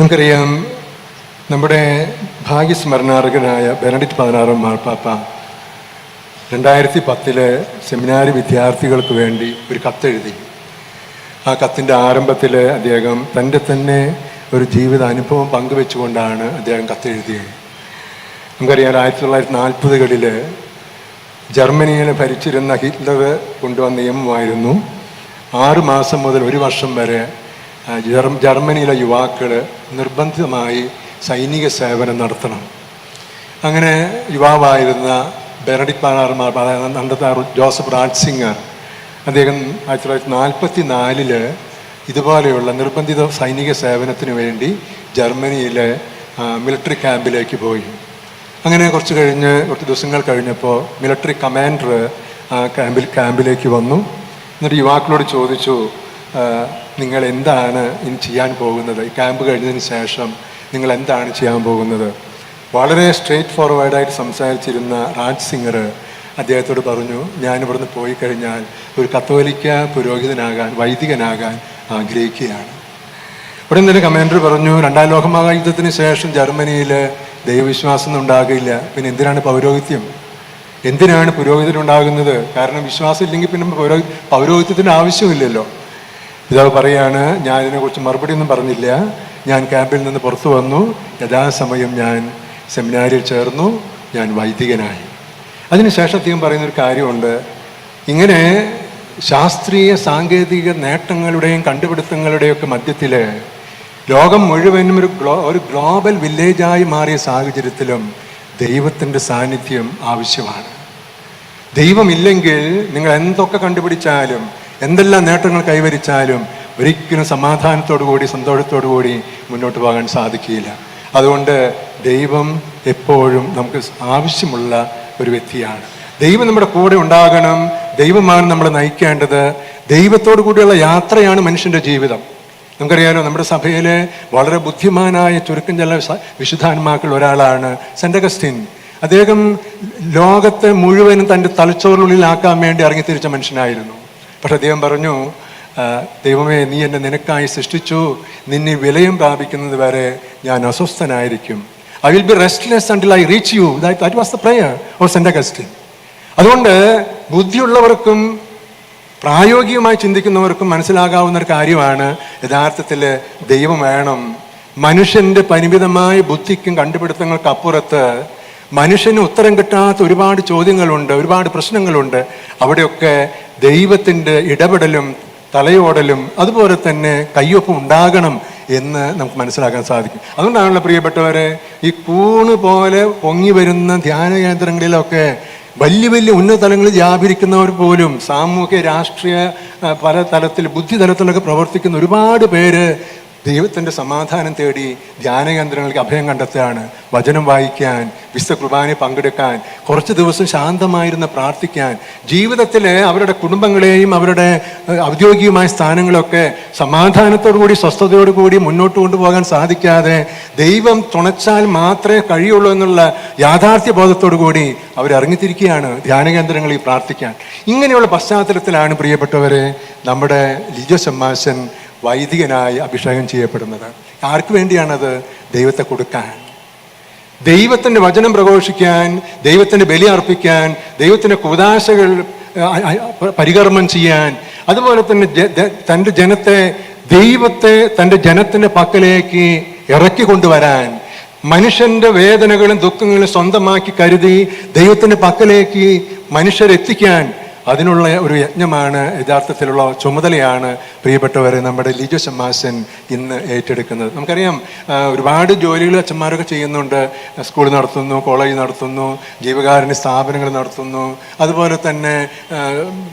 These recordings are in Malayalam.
നമുക്കറിയാം നമ്മുടെ ഭാഗ്യസ്മരണാർഹനായ ബെനഡിറ്റ് പതിനാറാം മാർപ്പാപ്പ രണ്ടായിരത്തി പത്തിലെ സെമിനാരി വിദ്യാർത്ഥികൾക്ക് വേണ്ടി ഒരു കത്തെഴുതി. ആ കത്തിന്റെ ആരംഭത്തിൽ അദ്ദേഹം തന്റെ തന്നെ ഒരു ജീവിത അനുഭവം പങ്കുവെച്ചുകൊണ്ടാണ് അദ്ദേഹം കത്തെഴുതിയത്. നമുക്കറിയാം ആയിരത്തി തൊള്ളായിരത്തി നാൽപ്പതുകളിൽ ജർമ്മനിയിൽ ഭരിച്ചിരുന്ന ഹിറ്റ്ലർ കൊണ്ടുവന്ന നിയമമായിരുന്നു ആറ് മാസം മുതൽ ഒരു വർഷം വരെ ജർമ്മനിയിലെ യുവാക്കൾ നിർബന്ധിതമായി സൈനിക സേവനം നടത്തണം. അങ്ങനെ യുവാവായിരുന്ന ബെനഡിക് പാറാർമാർ അന്നത്തെ ജോസഫ് റാഡ്സിംഗർ അദ്ദേഹം ആയിരത്തി തൊള്ളായിരത്തി നാൽപ്പത്തി നാലിൽ ഇതുപോലെയുള്ള നിർബന്ധിത സൈനിക സേവനത്തിന് വേണ്ടി ജർമ്മനിയിലെ മിലിറ്ററി ക്യാമ്പിലേക്ക് പോയി. അങ്ങനെ കുറച്ച് കഴിഞ്ഞ് കുറച്ച് ദിവസങ്ങൾ കഴിഞ്ഞപ്പോൾ മിലിറ്ററി കമാൻഡർ ക്യാമ്പിൽ ക്യാമ്പിലേക്ക് വന്നു. എന്നിട്ട് യുവാക്കളോട് ചോദിച്ചു നിങ്ങൾ എന്താണ് ഇനി ചെയ്യാൻ പോകുന്നത്? ഈ ക്യാമ്പ് കഴിഞ്ഞതിന് ശേഷം നിങ്ങൾ എന്താണ് ചെയ്യാൻ പോകുന്നത്? വളരെ സ്ട്രേറ്റ് ഫോർവേഡായിട്ട് സംസാരിച്ചിരുന്ന രാജ് സിംഗർ അദ്ദേഹത്തോട് പറഞ്ഞു ഞാൻ ഇവിടുന്ന് പോയി കഴിഞ്ഞാൽ ഒരു കത്തോലിക്ക പുരോഹിതനാകാൻ വൈദികനാകാൻ ആഗ്രഹിക്കുകയാണ്. ഉടൻ തന്നെ കമാൻഡർ പറഞ്ഞു രണ്ടാം ലോകമഹായുദ്ധത്തിന് ശേഷം ജർമ്മനിയിൽ ദൈവവിശ്വാസം ഉണ്ടാകില്ല. പിന്നെ എന്തിനാണ് പൗരോഹിത്യം? എന്തിനാണ് പുരോഹിതനുണ്ടാകുന്നത് കാരണം വിശ്വാസം ഇല്ലെങ്കിൽ പിന്നെ പൗരോ പൗരോഹിത്യത്തിന് ആവശ്യമില്ലല്ലോ. പിതാവ് പറയാണ് ഞാൻ ഇതിനെക്കുറിച്ച് മറുപടി ഒന്നും പറഞ്ഞില്ല. ഞാൻ ക്യാമ്പിൽ നിന്ന് പുറത്തു വന്നു. യഥാസമയം ഞാൻ സെമിനാരിൽ ചേർന്നു. ഞാൻ വൈദികനായി. അതിനുശേഷം അദ്ദേഹം പറയുന്നൊരു കാര്യമുണ്ട്. ഇങ്ങനെ ശാസ്ത്രീയ സാങ്കേതിക നേട്ടങ്ങളുടെയും കണ്ടുപിടുത്തങ്ങളുടെയും ഒക്കെ മധ്യത്തിൽ ലോകം മുഴുവനും ഒരു ഗ്ലോ ഒരു ഗ്ലോബൽ വില്ലേജായി മാറിയ സാഹചര്യത്തിലും ദൈവത്തിന്റെ സാന്നിധ്യം ആവശ്യമാണ്. ദൈവമില്ലെങ്കിൽ നിങ്ങൾ എന്തൊക്കെ കണ്ടുപിടിച്ചാലും എന്തെല്ലാം നേട്ടങ്ങൾ കൈവരിച്ചാലും ഒരിക്കലും സമാധാനത്തോടു കൂടി സന്തോഷത്തോടു കൂടി മുന്നോട്ട് പോകാൻ സാധിക്കില്ല അതുകൊണ്ട് ദൈവം എപ്പോഴും നമുക്ക് ആവശ്യമുള്ള ഒരു വ്യക്തിയാണ്. ദൈവം നമ്മുടെ കൂടെ ഉണ്ടാകണം. ദൈവമാണ് നമ്മളെ നയിക്കേണ്ടത്. ദൈവത്തോടു കൂടിയുള്ള യാത്രയാണ് മനുഷ്യന്റെ ജീവിതം. നമുക്കറിയാലോ നമ്മുടെ സഭയിലെ വളരെ ബുദ്ധിമാനായ ചുരുക്കം ചില വിശുദ്ധാന്മാക്കൾ ഒരാളാണ് സെന്റ് അഗസ്റ്റിൻ അദ്ദേഹം ലോകത്തെ മുഴുവനും തന്റെ തലച്ചോറിനുള്ളിലാക്കാൻ വേണ്ടി ഇറങ്ങിത്തിരിച്ച മനുഷ്യനായിരുന്നു. പക്ഷെ ദൈവം പറഞ്ഞു ദൈവമേ നീ എന്നെ നിനക്കായി സൃഷ്ടിച്ചു. നിന്നെ വിലയം പ്രാപിക്കുന്നത് വരെ ഞാൻ അസ്വസ്ഥനായിരിക്കും. I will be restless until I reach you that was the prayer of Saint Augustine അതുകൊണ്ട് ബുദ്ധിയുള്ളവർക്കും പ്രായോഗികമായി ചിന്തിക്കുന്നവർക്കും മനസ്സിലാകാവുന്ന ഒരു കാര്യമാണ് യഥാർത്ഥത്തിൽ ദൈവം വേണം. മനുഷ്യന്റെ പരിമിതമായ ബുദ്ധിക്കും കണ്ടുപിടുത്തങ്ങൾക്ക് അപ്പുറത്ത് മനുഷ്യന് ഉത്തരം കിട്ടാത്ത ഒരുപാട് ചോദ്യങ്ങളുണ്ട് ഒരുപാട് പ്രശ്നങ്ങളുണ്ട്. അവിടെയൊക്കെ ദൈവത്തിന്റെ ഇടപെടലും തലയോടലും അതുപോലെ തന്നെ കയ്യൊപ്പം ഉണ്ടാകണം എന്ന് നമുക്ക് മനസ്സിലാക്കാൻ സാധിക്കും. അതുകൊണ്ടാണല്ലോ പ്രിയപ്പെട്ടവരെ ഈ കൂണ് പോലെ പൊങ്ങി വരുന്ന ധ്യാന കേന്ദ്രങ്ങളിലൊക്കെ വലിയ വലിയ ഉന്നത തലങ്ങളിൽ വ്യാപരിക്കുന്നവർ പോലും സാമൂഹ്യ രാഷ്ട്രീയ പല തലത്തിൽ ബുദ്ധി തലത്തിലൊക്കെ പ്രവർത്തിക്കുന്ന ഒരുപാട് പേര് ദൈവത്തിന്റെ സമാധാനം തേടി ധ്യാനകേന്ദ്രങ്ങൾക്ക് അഭയം കണ്ടെത്തുകയാണ്. വചനം വായിക്കാൻ വിശുദ്ധ കുർബാനയിൽ പങ്കെടുക്കാൻ കുറച്ച് ദിവസം ശാന്തമായിരുന്ന് പ്രാർത്ഥിക്കാൻ ജീവിതത്തിൽ അവരുടെ കുടുംബങ്ങളെയും അവരുടെ ഔദ്യോഗികമായ സ്ഥാനങ്ങളൊക്കെ സമാധാനത്തോടു കൂടി സ്വസ്ഥതയോടു കൂടി മുന്നോട്ട് കൊണ്ടുപോകാൻ സാധിക്കാതെ ദൈവം തുണച്ചാൽ മാത്രമേ കഴിയുള്ളൂ എന്നുള്ള യാഥാർത്ഥ്യ ബോധത്തോടു കൂടി അവർ ഇറങ്ങിത്തിരിക്കുകയാണ് ധ്യാനകേന്ദ്രങ്ങളിൽ പ്രാർത്ഥിക്കാൻ. ഇങ്ങനെയുള്ള പശ്ചാത്തലത്തിലാണ് പ്രിയപ്പെട്ടവരെ നമ്മുടെ ലിജ ശമ്മാശൻ വൈദികനായി അഭിഷേകം ചെയ്യപ്പെടുന്നത്. ആർക്ക് വേണ്ടിയാണത്? ദൈവത്തെ കൊടുക്കാൻ. ദൈവത്തിന്റെ വചനം പ്രഘോഷിക്കാൻ ദൈവത്തിന്റെ ബലി അർപ്പിക്കാൻ ദൈവത്തിന്റെ കുതാശകൾ പരികർമ്മം ചെയ്യാൻ. അതുപോലെ തന്നെ തന്റെ ജനത്തെ ദൈവത്തെ തന്റെ ജനത്തിന്റെ പക്കലേക്ക് ഇറക്കി കൊണ്ടുവരാൻ. മനുഷ്യന്റെ വേദനകളും ദുഃഖങ്ങളും സ്വന്തമാക്കി കരുതി ദൈവത്തിന്റെ പക്കലേക്ക് മനുഷ്യരെത്തിക്കാൻ അതിനുള്ള ഒരു യജ്ഞമാണ് യഥാർത്ഥത്തിലുള്ള ചുമതലയാണ് പ്രിയപ്പെട്ടവരെ നമ്മുടെ ലിജു ചമ്മാശൻ ഇന്ന് ഏറ്റെടുക്കുന്നത്. നമുക്കറിയാം ഒരുപാട് ജോലികൾ അച്ഛന്മാരൊക്കെ ചെയ്യുന്നുണ്ട്. സ്കൂൾ നടത്തുന്നു കോളേജ് നടത്തുന്നു ജീവകാരുണ്യ സ്ഥാപനങ്ങൾ നടത്തുന്നു. അതുപോലെ തന്നെ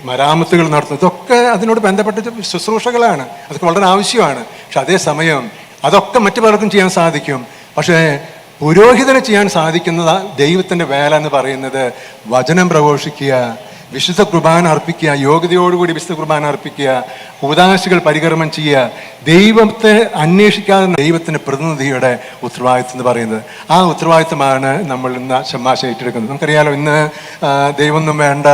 മരാമത്തുകൾ നടത്തുന്നു. ഇതൊക്കെ അതിനോട് ബന്ധപ്പെട്ട ശുശ്രൂഷകളാണ്. അതൊക്കെ വളരെ ആവശ്യമാണ്. പക്ഷെ അതേസമയം അതൊക്കെ മറ്റു പലർക്കും ചെയ്യാൻ സാധിക്കും. പക്ഷേ പുരോഹിതനെ ചെയ്യാൻ സാധിക്കുന്നത് ദൈവത്തിന്റെ വേല എന്ന് പറയുന്നത് വചനം പ്രഘോഷിക്കുക വിശുദ്ധ കുർബാന അർപ്പിക്കുക യോഗ്യതയോടുകൂടി വിശുദ്ധ കുർബാന അർപ്പിക്കുക കൂതാശികൾ പരികർമ്മം ചെയ്യുക ദൈവത്തെ അന്വേഷിക്കാതെ ദൈവത്തിന്റെ പ്രതിനിധിയുടെ ഉത്തരവാദിത്വം എന്ന് പറയുന്നത്. ആ ഉത്തരവാദിത്വമാണ് നമ്മൾ ഇന്ന് ശമാശ ഏറ്റെടുക്കുന്നത്. നമുക്കറിയാലോ ഇന്ന് ദൈവമൊന്നും വേണ്ട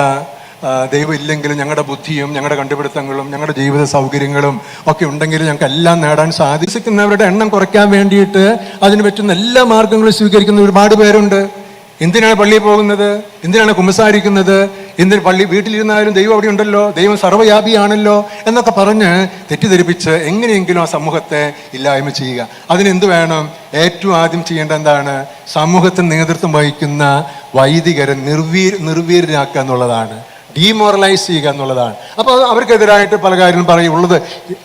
ദൈവം ഇല്ലെങ്കിലും ഞങ്ങളുടെ ബുദ്ധിയും ഞങ്ങളുടെ കണ്ടുപിടുത്തങ്ങളും ഞങ്ങളുടെ ജീവിത സൗകര്യങ്ങളും ഒക്കെ ഉണ്ടെങ്കിൽ ഞങ്ങൾക്ക് എല്ലാം നേടാൻ സാധിക്കുന്നവരുടെ എണ്ണം കുറയ്ക്കാൻ വേണ്ടിയിട്ട് അതിന് പറ്റുന്ന എല്ലാ മാർഗങ്ങളും സ്വീകരിക്കുന്ന ഒരുപാട് പേരുണ്ട്. എന്തിനാണ് പള്ളിയിൽ പോകുന്നത്? എന്തിനാണ് കുമ്പസാരിക്കുന്നത്? എന്തിന് പള്ളി വീട്ടിലിരുന്നാലും ദൈവം അവിടെ ഉണ്ടല്ലോ ദൈവം സർവവ്യാപിയാണല്ലോ എന്നൊക്കെ പറഞ്ഞ് തെറ്റിദ്ധരിപ്പിച്ച് എങ്ങനെയെങ്കിലും ആ സമൂഹത്തെ ഇല്ലായ്മ ചെയ്യുക. അതിനെന്ത് വേണം? ഏറ്റവും ആദ്യം ചെയ്യേണ്ട എന്താണ്? സമൂഹത്തിന് നേതൃത്വം വഹിക്കുന്ന വൈദികരെ നിർവീ നിർവീര്യരാക്കുക എന്നുള്ളതാണ്. ഡീമോറലൈസ് ചെയ്യുക എന്നുള്ളതാണ്. അപ്പോൾ അവർക്കെതിരായിട്ട് പല കാര്യങ്ങളും പറയുള്ളത്.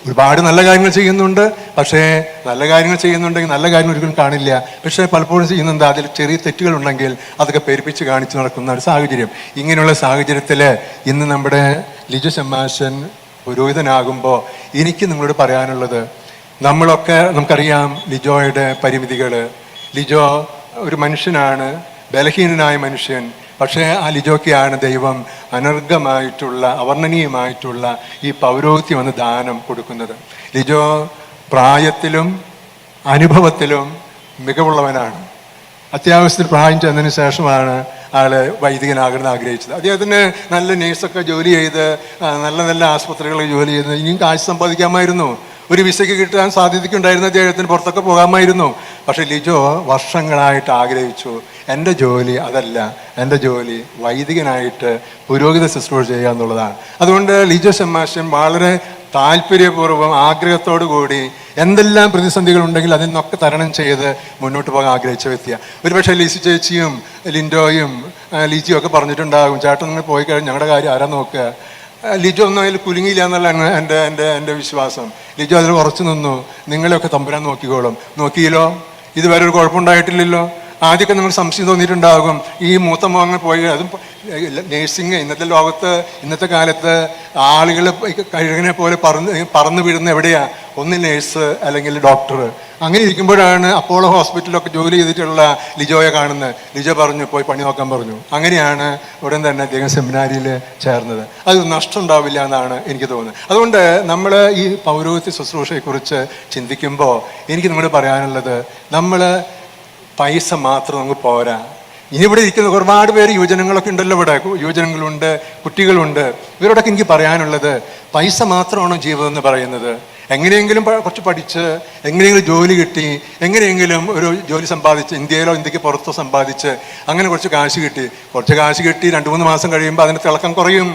ഒരുപാട് നല്ല കാര്യങ്ങൾ ചെയ്യുന്നുണ്ട്. പക്ഷേ നല്ല കാര്യങ്ങൾ ചെയ്യുന്നുണ്ടെങ്കിൽ നല്ല കാര്യങ്ങൾ ഒരിക്കലും കാണില്ല. പക്ഷേ പലപ്പോഴും ചെയ്യുന്നത് അതിൽ ചെറിയ തെറ്റുകളുണ്ടെങ്കിൽ അതൊക്കെ പെരുപ്പിച്ച് കാണിച്ച് നടക്കുന്ന ഒരു സാഹചര്യം. ഇങ്ങനെയുള്ള സാഹചര്യത്തിൽ ഇന്ന് നമ്മുടെ ലിജു ശമാശൻ പുരോഹിതനാകുമ്പോൾ എനിക്ക് നിങ്ങളോട് പറയാനുള്ളത് നമ്മളൊക്കെ നമുക്കറിയാം ലിജോയുടെ പരിമിതികൾ ലിജോ ഒരു മനുഷ്യനാണ്. ബലഹീനനായ മനുഷ്യൻ. പക്ഷേ ആ ലിജോയ്ക്കാണ് ദൈവം അനർഘമായിട്ടുള്ള അവർണനീയമായിട്ടുള്ള ഈ പൗരോഹിത്യം എന്ന ദാനം കൊടുക്കുന്നത്. ലിജോ പ്രായത്തിലും അനുഭവത്തിലും മികവുള്ളവനാണ്. അത്യാവശ്യത്തിൽ പ്രായം ചെന്നതിന് ശേഷമാണ് ആൾ വൈദികനാകണമെന്ന് ആഗ്രഹിച്ചത്. അദ്ദേഹത്തിന് നല്ല നേഴ്സൊക്കെ ജോലി ചെയ്ത് നല്ല നല്ല ആസ്പത്രികളിൽ ജോലി ചെയ്ത് ഇനിയും കാശ് സമ്പാദിക്കാമായിരുന്നു. ഒരു വിസയ്ക്ക് കിട്ടാൻ സാധ്യതയ്ക്കുണ്ടായിരുന്ന അദ്ദേഹത്തിന് പുറത്തൊക്കെ പോകാമായിരുന്നു. പക്ഷെ ലിജോ വർഷങ്ങളായിട്ട് ആഗ്രഹിച്ചു എന്റെ ജോലി അതല്ല എന്റെ ജോലി വൈദികനായിട്ട് പുരോഹിത ശുശ്രൂഷ ചെയ്യുക എന്നുള്ളതാണ്. അതുകൊണ്ട് ലിജോ ശമാശം വളരെ താല്പര്യപൂർവം ആഗ്രഹത്തോടു കൂടി എന്തെല്ലാം പ്രതിസന്ധികൾ ഉണ്ടെങ്കിൽ അതിൽ നിന്നൊക്കെ തരണം ചെയ്ത് മുന്നോട്ട് പോകാൻ ആഗ്രഹിച്ച വ്യക്തിയാണ് ഒരുപക്ഷെ ലിസി ചേച്ചിയും ലിൻഡോയും ലിജിയും ഒക്കെ പറഞ്ഞിട്ടുണ്ടാകും ചേട്ടൻ നിങ്ങൾ പോയി കഴിഞ്ഞ് ഞങ്ങളുടെ കാര്യം ആരാ നോക്കുക? ലിജോ ഒന്നും അതിൽ കുലുങ്ങിയില്ല എന്നുള്ളതാണ് എന്റെ എന്റെ എന്റെ വിശ്വാസം. ലിജോ അതിൽ ഉറച്ചു നിന്നു. നിങ്ങളെയൊക്കെ തമ്പുരാൻ നോക്കിക്കോളും. നോക്കിയില്ലോ? ഇതുവരെ ഒരു കുഴപ്പമുണ്ടായിട്ടില്ലല്ലോ? ആദ്യമൊക്കെ നമുക്ക് സംശയം തോന്നിയിട്ടുണ്ടാകും ഈ മൂത്ത മുഖങ്ങൾ പോയി അതും നേഴ്സിങ് ഇന്നത്തെ ലോകത്ത് ഇന്നത്തെ കാലത്ത് ആളുകൾ കഴുകനെ പോലെ പറന്ന് പറന്നു വീഴുന്ന എവിടെയാ? ഒന്ന് നേഴ്സ് അല്ലെങ്കിൽ ഡോക്ടർ. അങ്ങനെ ഇരിക്കുമ്പോഴാണ് അപ്പോളോ ഹോസ്പിറ്റലിലൊക്കെ ജോലി ചെയ്തിട്ടുള്ള ലിജോയെ കാണുന്നത്. ലിജോ പറഞ്ഞു പോയി പണി നോക്കാൻ പറഞ്ഞു. അങ്ങനെയാണ് ഉടൻ തന്നെ അദ്ദേഹം സെമിനാരിയിൽ ചേർന്നത്. അത് നഷ്ടം ഉണ്ടാവില്ല എന്നാണ് എനിക്ക് തോന്നുന്നത്. അതുകൊണ്ട് നമ്മൾ ഈ പൗരോഹിത്യ ശുശ്രൂഷയെക്കുറിച്ച് ചിന്തിക്കുമ്പോൾ എനിക്ക് നിങ്ങളോട് പറയാനുള്ളത് നമ്മൾ പൈസ മാത്രം നമുക്ക് പോരാ. ഇനി ഇവിടെ ഇരിക്കുന്ന ഒരുപാട് പേര് യുവജനങ്ങളൊക്കെ ഉണ്ടല്ലോ ഇവിടെ. യുവജനങ്ങളുണ്ട് കുട്ടികളുണ്ട്. ഇവരോടൊക്കെ എനിക്ക് പറയാനുള്ളത് പൈസ മാത്രമാണോ ജീവിതം എന്ന് പറയുന്നത്. എങ്ങനെയെങ്കിലും കുറച്ച് പഠിച്ച് എങ്ങനെയെങ്കിലും ജോലി കിട്ടി എങ്ങനെയെങ്കിലും ഒരു ജോലി സമ്പാദിച്ച് ഇന്ത്യയിലോ ഇന്ത്യയ്ക്ക് പുറത്തോ സമ്പാദിച്ച് അങ്ങനെ കുറച്ച് കാശ് കിട്ടി. കുറച്ച് കാശ് കിട്ടി രണ്ട് മൂന്ന് മാസം കഴിയുമ്പോൾ അതിന് തിളക്കം കുറയും.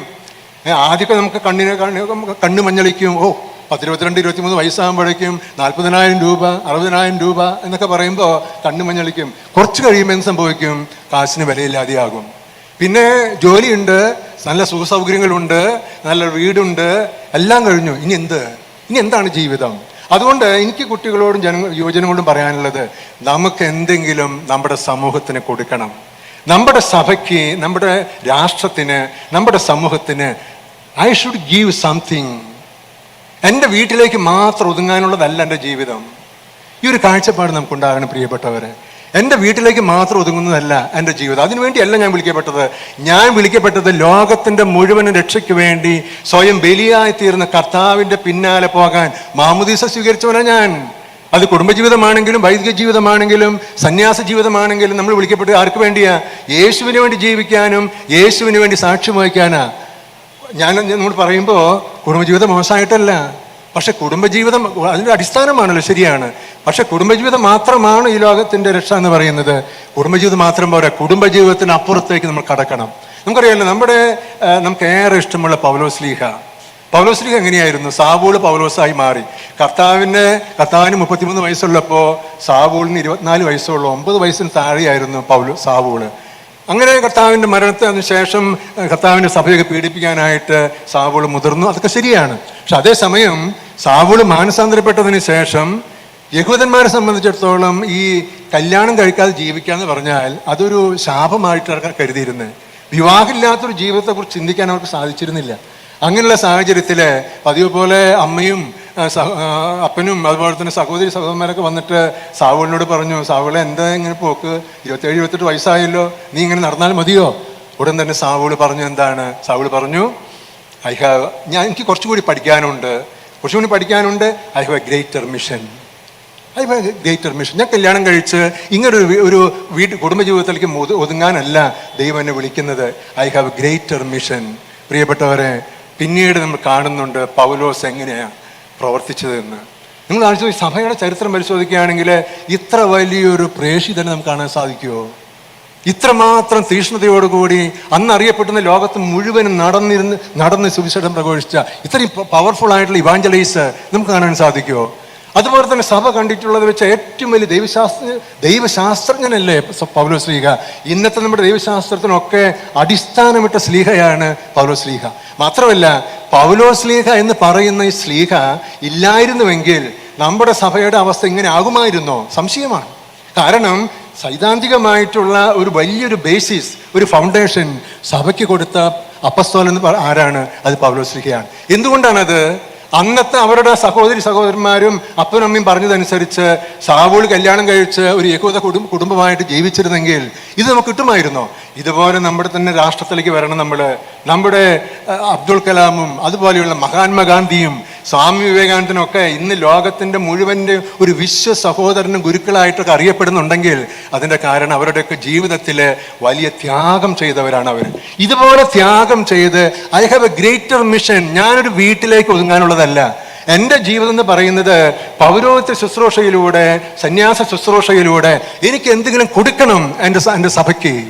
ആദ്യമൊക്കെ നമുക്ക് കണ്ണിന് കണ്ണ് കണ്ണ് മഞ്ഞളിക്കും. ഓ പത്തിരുപത്തിരണ്ട് ഇരുപത്തിമൂന്ന് വയസ്സാകുമ്പോഴേക്കും നാൽപ്പതിനായിരം രൂപ അറുപതിനായിരം രൂപ എന്നൊക്കെ പറയുമ്പോൾ കണ്ണു മഞ്ഞളിക്കും കുറച്ച് കഴിയുമ്പോൾ എന്ത് സംഭവിക്കും? കാശിന് വിലയില്ലാതെയാകും. പിന്നെ ജോലിയുണ്ട് നല്ല സുഖസൗകര്യങ്ങളുണ്ട് നല്ല വീടുണ്ട് എല്ലാം കഴിഞ്ഞു. ഇനി എന്ത്? ഇനി എന്താണ് ജീവിതം? അതുകൊണ്ട് എനിക്ക് കുട്ടികളോടും ജന യുവജനങ്ങളോടും പറയാനുള്ളത് നമുക്ക് എന്തെങ്കിലും നമ്മുടെ സമൂഹത്തിന് കൊടുക്കണം. നമ്മുടെ സഭയ്ക്ക് നമ്മുടെ രാഷ്ട്രത്തിന് നമ്മുടെ സമൂഹത്തിന് ഐ ഷുഡ് ഗീവ് സംതിങ് എന്റെ വീട്ടിലേക്ക് മാത്രം ഒതുങ്ങാനുള്ളതല്ല എന്റെ ജീവിതം. ഈ ഒരു കാഴ്ചപ്പാട് നമുക്കുണ്ടാകണം പ്രിയപ്പെട്ടവരെ. എന്റെ വീട്ടിലേക്ക് മാത്രം ഒതുങ്ങുന്നതല്ല എന്റെ ജീവിതം. അതിനുവേണ്ടിയല്ല ഞാൻ വിളിക്കപ്പെട്ടത്. ഞാൻ വിളിക്കപ്പെട്ടത് ലോകത്തിന്റെ മുഴുവൻ രക്ഷയ്ക്ക് വേണ്ടി സ്വയം ബലിയായി തീർന്ന കർത്താവിന്റെ പിന്നാലെ പോകാൻ. മാമുദീസ സ്വീകരിച്ചവനാണ് ഞാൻ. അത് കുടുംബജീവിതമാണെങ്കിലും വൈദിക ജീവിതമാണെങ്കിലും സന്യാസ ജീവിതമാണെങ്കിലും നമ്മൾ വിളിക്കപ്പെട്ടത് ആർക്ക് വേണ്ടിയാ? യേശുവിന് വേണ്ടി ജീവിക്കാനും യേശുവിന് വേണ്ടി സാക്ഷ്യം വഹിക്കാനാ. ഞാൻ നമ്മൾ പറയുമ്പോൾ കുടുംബജീവിതം മോശമായിട്ടല്ല. പക്ഷെ കുടുംബജീവിതം അതിന്റെ അടിസ്ഥാനമാണല്ലോ ശരിയാണ്. പക്ഷെ കുടുംബജീവിതം മാത്രമാണ് ഈ ലോകത്തിന്റെ രക്ഷ എന്ന് പറയുന്നത്. കുടുംബജീവിതം മാത്രം പോരാ. കുടുംബജീവിതത്തിന് അപ്പുറത്തേക്ക് നമ്മൾ കടക്കണം. നമുക്കറിയാമല്ലോ നമ്മുടെ നമുക്ക് ഏറെ ഇഷ്ടമുള്ള പൗലോസ്ലീഹ പൗലോസ്ലീഹ എങ്ങനെയായിരുന്നു? സാവൂൾ പൗലോസായി മാറി. കർത്താവിന് കർത്താവിന് മുപ്പത്തിമൂന്ന് വയസ്സുള്ളപ്പോൾ സാവൂളിന് ഇരുപത്തിനാല് വയസ്സുള്ള. ഒമ്പത് വയസ്സിന് താഴെയായിരുന്നു പൗലോ സാവൂൾ. അങ്ങനെ കർത്താവിന്റെ മരണത്തിന് ശേഷം കർത്താവിന്റെ സഭയൊക്കെ പീഡിപ്പിക്കാനായിട്ട് സാവൂൾ മുതിർന്നു. അതൊക്കെ ശരിയാണ്. പക്ഷെ അതേസമയം സാവൂൾ മാനസാന്തരപ്പെട്ടതിന് ശേഷം യഹൂദന്മാരെ സംബന്ധിച്ചിടത്തോളം ഈ കല്യാണം കഴിക്കാതെ ജീവിക്കുക എന്ന് പറഞ്ഞാൽ അതൊരു ശാപമായിട്ടാണ് കരുതിയിരുന്നത് വിവാഹമില്ലാത്തൊരു ജീവിതത്തെക്കുറിച്ച് ചിന്തിക്കാൻ അവർക്ക് സാധിച്ചിരുന്നില്ല. അങ്ങനെയുള്ള സാഹചര്യത്തിൽ പതിവ് പോലെ അമ്മയും അപ്പനും അതുപോലെ തന്നെ സഹോദരി സഹോദരന്മാരൊക്കെ വന്നിട്ട് സാവുളിനോട് പറഞ്ഞു സാവുളെ എന്താ ഇങ്ങനെ പോക്ക്? ഇരുപത്തേഴ് ഇരുപത്തെട്ട് വയസ്സായല്ലോ. നീ ഇങ്ങനെ നടന്നാൽ മതിയോ? ഉടൻ തന്നെ സാവുൾ പറഞ്ഞു എന്താണ്? സാവുൾ പറഞ്ഞു ഐ ഹാവ് ഞാൻ എനിക്ക് കുറച്ചുകൂടി പഠിക്കാനുണ്ട്. കുറച്ചുകൂടി പഠിക്കാനുണ്ട് I have a greater mission. I have a greater mission. ഞാൻ കല്യാണം കഴിച്ച് ഇങ്ങനെ ഒരു ഒരു വീട് കുടുംബജീവിതത്തിലേക്ക് ജീവിതത്തിലേക്ക് ഒതുങ്ങാനല്ല ദൈവം എന്നെ വിളിക്കുന്നത്. I have a greater mission. പ്രിയപ്പെട്ടവരെ പിന്നീട് നമ്മൾ കാണുന്നുണ്ട് പൗലോസ് എങ്ങനെയാണ് പ്രവർത്തിച്ചതെന്ന്. നിങ്ങൾ ആലോചിച്ച് സഭയുടെ ചരിത്രം പരിശോധിക്കുകയാണെങ്കിൽ ഇത്ര വലിയൊരു പ്രേഷിതനെ നമുക്ക് കാണാൻ സാധിക്കുമോ ഇത്രമാത്രം തീഷ്ണതയോടുകൂടി അന്ന് അറിയപ്പെടുന്ന ലോകത്ത് മുഴുവനും നടന്നിരുന്ന് നടന്ന് സുവിശേഷം പ്രഘോഷിച്ച ഇത്രയും പവർഫുൾ ആയിട്ടുള്ള ഇവാഞ്ചലൈസ് നമുക്ക് കാണാൻ സാധിക്കുമോ അതുപോലെ തന്നെ സഭ കണ്ടിട്ടുള്ളത് വെച്ച ഏറ്റവും വലിയ ദൈവശാസ്ത്ര ദൈവശാസ്ത്രജ്ഞനല്ലേ പൗലോ ശ്ലീഹ ഇന്നത്തെ നമ്മുടെ ദൈവശാസ്ത്രത്തിനൊക്കെ അടിസ്ഥാനമിട്ട സ്ലീഹയാണ് പൗലോ ശ്ലീഹ. മാത്രമല്ല പൗലോ ശ്ലീഹ എന്ന് പറയുന്ന ഈ സ്ലീഹ ഇല്ലായിരുന്നുവെങ്കിൽ നമ്മുടെ സഭയുടെ അവസ്ഥ ഇങ്ങനെ ആകുമായിരുന്നോ? സംശയമാണ്. കാരണം സൈദ്ധാന്തികമായിട്ടുള്ള ഒരു വലിയൊരു ബേസിസ് ഒരു ഫൗണ്ടേഷൻ സഭയ്ക്ക് കൊടുത്ത അപ്പസ്തോലെന്ന് ആരാണ്? അത് പൗലോസ്ലിഹയാണ് എന്തുകൊണ്ടാണത്? അന്നത്തെ അവരുടെ സഹോദരി സഹോദരന്മാരും അപ്പനും അമ്മയും പറഞ്ഞതനുസരിച്ച് സാവൂൾ കല്യാണം കഴിച്ച് ഒരു യഹൂദ കുടുംബ കുടുംബമായിട്ട് ജീവിച്ചിരുന്നെങ്കിൽ ഇത് നമുക്ക് കിട്ടുമായിരുന്നോ? ഇതുപോലെ നമ്മുടെ തന്നെ രാഷ്ട്രത്തിലേക്ക് വരണം നമ്മൾ നമ്മുടെ അബ്ദുൾ കലാമും അതുപോലെയുള്ള മഹാത്മാഗാന്ധിയും സ്വാമി വിവേകാനന്ദനൊക്കെ ഇന്ന് ലോകത്തിന്റെ മുഴുവന്റെ ഒരു വിശ്വ സഹോദരനും ഗുരുക്കളായിട്ടൊക്കെ അറിയപ്പെടുന്നുണ്ടെങ്കിൽ അതിന്റെ കാരണം അവരുടെയൊക്കെ ജീവിതത്തിൽ വലിയ ത്യാഗം ചെയ്തവരാണ് അവർ. ഇതുപോലെ ത്യാഗം ചെയ്ത് I have a greater mission ഞാനൊരു വീട്ടിലേക്ക് ഒതുങ്ങാനുള്ളതല്ല. എന്റെ ജീവിതം എന്ന് പറയുന്നത് പൗരോഹിത്യ ശുശ്രൂഷയിലൂടെ സന്യാസ ശുശ്രൂഷയിലൂടെ എനിക്ക് എന്തെങ്കിലും കൊടുക്കണം എന്റെ എന്റെ സഭയ്ക്ക്.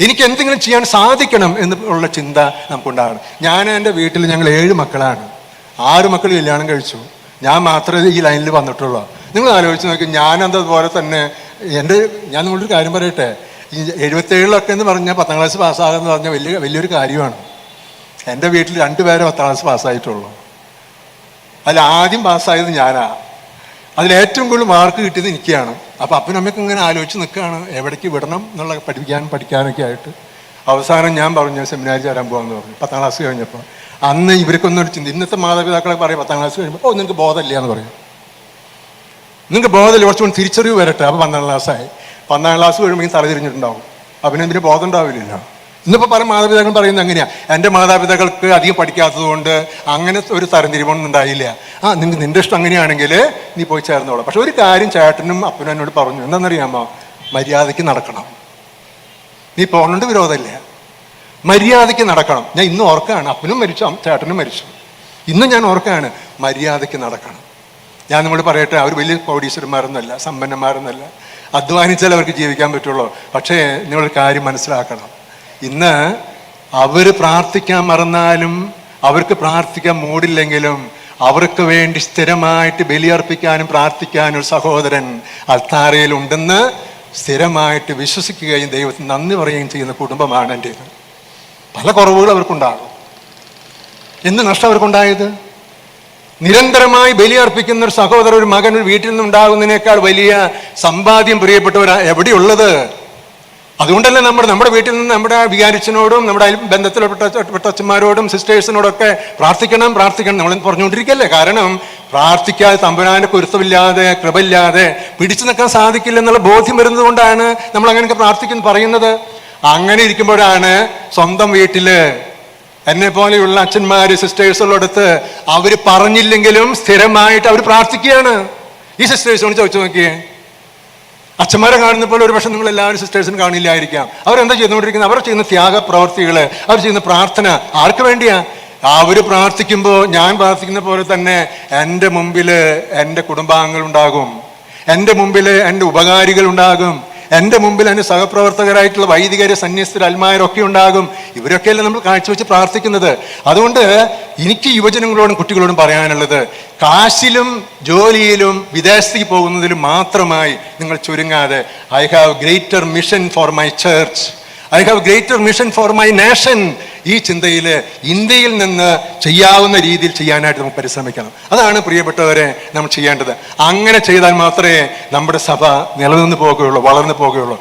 എനിക്ക് എന്തെങ്കിലും ചെയ്യാൻ സാധിക്കണം എന്നുള്ള ചിന്ത നമുക്കുണ്ടാകണം. ഞാൻ എന്റെ വീട്ടിൽ ഞങ്ങൾ ഏഴ് മക്കളാണ്. ആറ് മക്കൾ കല്യാണം കഴിച്ചു. ഞാൻ മാത്രമേ ഈ ലൈനിൽ വന്നിട്ടുള്ളൂ. നിങ്ങൾ ആലോചിച്ച് നോക്കി ഞാനതുപോലെ തന്നെ എന്റെ ഞാൻ നിങ്ങളൊരു കാര്യം പറയട്ടെ. ഈ എഴുപത്തേഴിലൊക്കെ എന്ന് പറഞ്ഞാൽ പത്താം ക്ലാസ് പാസ്സാകുക എന്ന് പറഞ്ഞാൽ വലിയ വലിയൊരു കാര്യമാണ്. എന്റെ വീട്ടിൽ രണ്ട് പേരെ പത്താം ക്ലാസ് പാസ്സായിട്ടുള്ളൂ. അതിൽ ആദ്യം പാസ്സായത് ഞാനാണ് അതിലേറ്റവും കൂടുതൽ മാർക്ക് കിട്ടിയത് എനിക്കാണ്. അപ്പോൾ അപ്പനും അമ്മയ്ക്ക് ഇങ്ങനെ ആലോചിച്ച് നിൽക്കുകയാണ് എവിടേക്ക് വിടണം എന്നുള്ള പഠിപ്പിക്കാനും പഠിക്കാനൊക്കെ ആയിട്ട്. അവസാനം ഞാൻ പറഞ്ഞു സെമിനാരി ചേരാൻ പോകാമെന്ന് പറഞ്ഞു. പത്താം ക്ലാസ് കഴിഞ്ഞപ്പോൾ. അന്ന് ഇവർക്കൊന്നും ചിന്ത. ഇന്നത്തെ മാതാപിതാക്കളെ പറയും പത്താം ക്ലാസ് കഴിയുമ്പോൾ ഓ നിങ്ങൾക്ക് ബോധമില്ല എന്ന് പറയും. നിങ്ങൾക്ക് ബോധമില്ല കുറച്ചുകൂടി തിരിച്ചറിവ് വരട്ടെ. അപ്പോൾ പന്ത്രണ്ടാം ക്ലാസ്സായി. പന്ത്രണ്ടാം ക്ലാസ് കഴിയുമ്പോൾ തല തിരിഞ്ഞിട്ടുണ്ടാവും ഇതിന് ബോധം ഉണ്ടാവില്ലല്ലോ. ഇന്നിപ്പോൾ പല മാതാപിതാക്കളും പറയുന്നത് അങ്ങനെയാ. എന്റെ മാതാപിതാക്കൾക്ക് അധികം പഠിക്കാത്തതുകൊണ്ട് അങ്ങനെ ഒരു തരം തരംതിരിവൊന്നും ഉണ്ടായില്ല. ആ നിങ്ങൾക്ക് നിന്റെ ഇഷ്ടം അങ്ങനെയാണെങ്കിൽ നീ പോയി ചേർന്നോളാം. പക്ഷെ ഒരു കാര്യം ചേട്ടനും അപ്പനും എന്നോട് പറഞ്ഞു. എന്താണെന്നറിയാമോ? മര്യാദയ്ക്ക് നടക്കണം. നീ പോകണോണ്ട് വിരോധമില്ല. മര്യാദയ്ക്ക് നടക്കണം. ഞാൻ ഇന്നും ഓർക്കുകയാണ് അപ്പനും മരിച്ചു ചേട്ടനും മരിച്ചു. ഇന്നും ഞാൻ ഓർക്കുകയാണ് മര്യാദയ്ക്ക് നടക്കണം. ഞാൻ നമ്മൾ പറയട്ടെ അവർ വലിയ കോടീശ്വരന്മാരൊന്നുമല്ല സമ്പന്നന്മാരൊന്നുമല്ല. അധ്വാനിച്ചാൽ അവർക്ക് ജീവിക്കാൻ പറ്റുള്ളൂ. പക്ഷേ നിങ്ങളൊരു കാര്യം മനസ്സിലാക്കണം. ഇന്ന് അവർ പ്രാർത്ഥിക്കാൻ മറന്നാലും അവർക്ക് പ്രാർത്ഥിക്കാൻ മൂടില്ലെങ്കിലും അവർക്ക് വേണ്ടി സ്ഥിരമായിട്ട് ബലിയർപ്പിക്കാനും പ്രാർത്ഥിക്കാനും ഒരു സഹോദരൻ അൾത്താരയിൽ ഉണ്ടെന്ന് സ്ഥിരമായിട്ട് വിശ്വസിക്കുകയും ദൈവത്തിന് നന്ദി പറയുകയും ചെയ്യുന്ന കുടുംബമാണ് എന്റേത്. പല കുറവുകൾ അവർക്കുണ്ടാകും. എന്ത് നഷ്ടം അവർക്കുണ്ടായത്? നിരന്തരമായി ബലിയർപ്പിക്കുന്ന ഒരു സഹോദരൻ ഒരു മകൻ ഒരു വീട്ടിൽ നിന്നുണ്ടാകുന്നതിനേക്കാൾ വലിയ സമ്പാദ്യം പ്രിയപ്പെട്ടവരാ എവിടെയുള്ളത്? അതുകൊണ്ടല്ലേ നമ്മൾ നമ്മുടെ വീട്ടിൽ നിന്ന് നമ്മുടെ വികാരിച്ചനോടും നമ്മുടെ അയൽ അച്ഛന്മാരോടും സിസ്റ്റേഴ്സിനോടൊക്കെ പ്രാർത്ഥിക്കണം പ്രാർത്ഥിക്കണം. നമ്മൾ പറഞ്ഞുകൊണ്ടിരിക്കല്ലേ കാരണം പ്രാർത്ഥിക്കാതെ തമ്പുരാന്റെ കുരുത്തമില്ലാതെ കൃപയില്ലാതെ പിടിച്ചു നിൽക്കാൻ സാധിക്കില്ല എന്നുള്ള ബോധ്യം വരുന്നത് കൊണ്ടാണ് നമ്മൾ അങ്ങനെയൊക്കെ പ്രാർത്ഥിക്കുന്നു പറയുന്നത്. അങ്ങനെ ഇരിക്കുമ്പോഴാണ് സ്വന്തം വീട്ടിൽ എന്നെ പോലെയുള്ള അച്ഛന്മാര് സിസ്റ്റേഴ്സുള്ളടത്ത് അവർ പറഞ്ഞില്ലെങ്കിലും സ്ഥിരമായിട്ട് അവർ പ്രാർത്ഥിക്കുകയാണ്. ഈ സിസ്റ്റേഴ്സിനോട് ചോദിച്ചു നോക്കിയേ. അച്ഛന്മാരെ കാണുന്ന പോലെ ഒരു പക്ഷെ നിങ്ങൾ എല്ലാവരും സിസ്റ്റേഴ്സിനും കാണില്ലായിരിക്കാം. അവരെന്താ ചെയ്തുകൊണ്ടിരിക്കുന്നത്? അവർ ചെയ്യുന്ന ത്യാഗ പ്രവർത്തികൾ അവർ ചെയ്യുന്ന പ്രാർത്ഥന ആർക്ക് വേണ്ടിയാ? അവർ പ്രാർത്ഥിക്കുമ്പോൾ ഞാൻ പ്രാർത്ഥിക്കുന്ന പോലെ തന്നെ എന്റെ മുമ്പിൽ എന്റെ കുടുംബാംഗങ്ങൾ ഉണ്ടാകും എന്റെ മുമ്പിൽ എന്റെ ഉപകാരികൾ ഉണ്ടാകും എന്റെ മുമ്പിൽ എന്റെ സഹപ്രവർത്തകരായിട്ടുള്ള വൈദികർ സന്യസ്തർ അൽമാരൊക്കെ ഉണ്ടാകും. ഇവരൊക്കെയല്ലേ നമ്മൾ കാഴ്ചവെച്ച് പ്രാർത്ഥിക്കുന്നത്. അതുകൊണ്ട് എനിക്ക് യുവജനങ്ങളോടും കുട്ടികളോടും പറയാനുള്ളത് കാശിലും ജോലിയിലും വിദേശത്തേക്ക് പോകുന്നതിലും മാത്രമായി നിങ്ങൾ ചുരുങ്ങാതെ I have greater mission for my church I have greater mission for my nation ഈ ചിന്തയിൽ ഇന്ത്യയിൽ നിന്ന് ചെയ്യാവുന്ന രീതിയിൽ ചെയ്യാനായിട്ട് നമുക്ക് പരിശ്രമിക്കണം. അതാണ് പ്രിയപ്പെട്ടവരെ നമ്മൾ ചെയ്യേണ്ടത്. അങ്ങനെ ചെയ്താൽ മാത്രമേ നമ്മുടെ സഭ നിലനിന്ന് പോകുകയുള്ളൂ വളർന്നു പോകുകയുള്ളൂ.